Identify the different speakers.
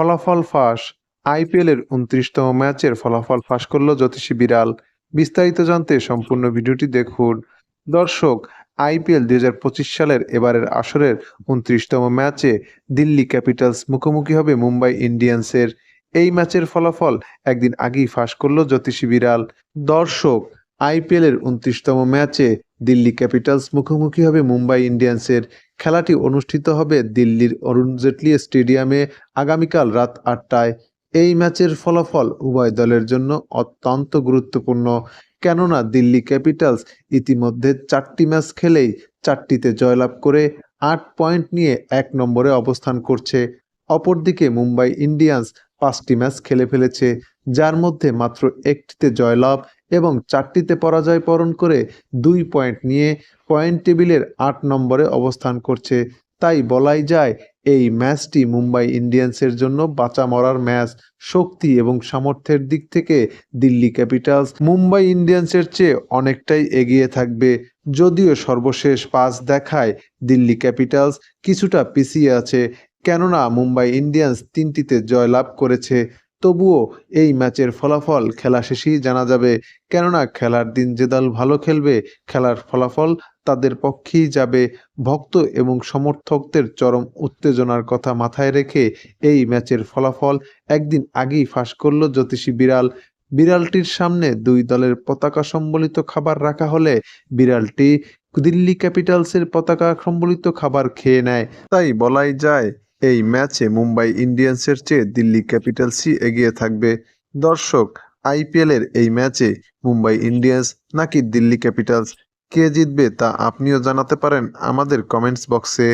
Speaker 1: ফলাফল ফাঁস। আইপিএলের উনত্রিশতম ম্যাচের ফলাফল ফাঁস করল জ্যোতিষী বিড়াল। বিস্তারিত জানতে সম্পূর্ণ ভিডিওটি দেখুন। দর্শক, আইপিএল দুই হাজার পঁচিশ সালের এবারের আসরের উনত্রিশতম ম্যাচে দিল্লি ক্যাপিটালস মুখোমুখি হবে মুম্বাই ইন্ডিয়ান্সের। এই ম্যাচের ফলাফল একদিন আগেই ফাঁস করল জ্যোতিষী বিড়াল। দর্শক আইপিএলের উনত্রিশতম ম্যাচে দিল্লি ক্যাপিটালস মুখোমুখি হবে মুম্বাই ইন্ডিয়ান্সের। খেলাটি অনুষ্ঠিত হবে দিল্লির অরুণ জেটলি স্টেডিয়ামে আগামীকাল রাত আটটায়। এই ম্যাচের ফলাফল উভয় দলের জন্য অত্যন্ত গুরুত্বপূর্ণ। কেননা দিল্লি ক্যাপিটালস ইতিমধ্যে চারটি ম্যাচ খেলেই চারটিতে জয়লাভ করে আট পয়েন্ট নিয়ে এক নম্বরে অবস্থান করছে। অপরদিকে মুম্বাই ইন্ডিয়ান্স পাঁচটি ম্যাচ খেলে ফেলেছে। যার মধ্যে মাত্র একটিতে জয়লাভ এবং চারটিতে পরাজয় বরণ করে দুই পয়েন্ট নিয়ে পয়েন্ট টেবিলের আট নম্বরে অবস্থান করছে। তাই বলাই যায়, এই ম্যাচটি মুম্বাই ইন্ডিয়ান্সের জন্য বাঁচা মরার ম্যাচ। শক্তি এবং সামর্থ্যের দিক থেকে দিল্লি ক্যাপিটালস মুম্বাই ইন্ডিয়ান্সের চেয়ে অনেকটাই এগিয়ে থাকবে। যদিও সর্বশেষ পাস দেখায় দিল্লি ক্যাপিটালস কিছুটা পিছিয়ে আছে, কেননা মুম্বাই ইন্ডিয়ান্স তিনটিতে জয়লাভ করেছে। তবুও এই ম্যাচের ফলাফল খেলা শেষেই জানা যাবে। কেননা খেলার দিন যে দল ভালো খেলবে, খেলার ফলাফল তাদের পক্ষেই যাবে। ভক্ত এবং সমর্থকদের চরম উত্তেজনার কথা মাথায় রেখে এই ম্যাচের ফলাফল একদিন আগেই ফাঁস করল জ্যোতিষী বিড়াল। বিড়ালটির সামনে দুই দলের পতাকা সম্বলিত খাবার রাখা হলে বিড়ালটি দিল্লি ক্যাপিটালসের পতাকা সম্বলিত খাবার খেয়ে নেয়। তাই বলাই যায় এই ম্যাচে মুম্বাই ইন্ডিয়ান্সের চেয়ে দিল্লি ক্যাপিটালসই এগিয়ে থাকবে। দর্শক, আইপিএলের এই ম্যাচে মুম্বাই ইন্ডিয়ান্স নাকি দিল্লি ক্যাপিটালস? কে জিতবে তা আপনিও জানাতে পারেন আমাদের কমেন্টস বক্সে।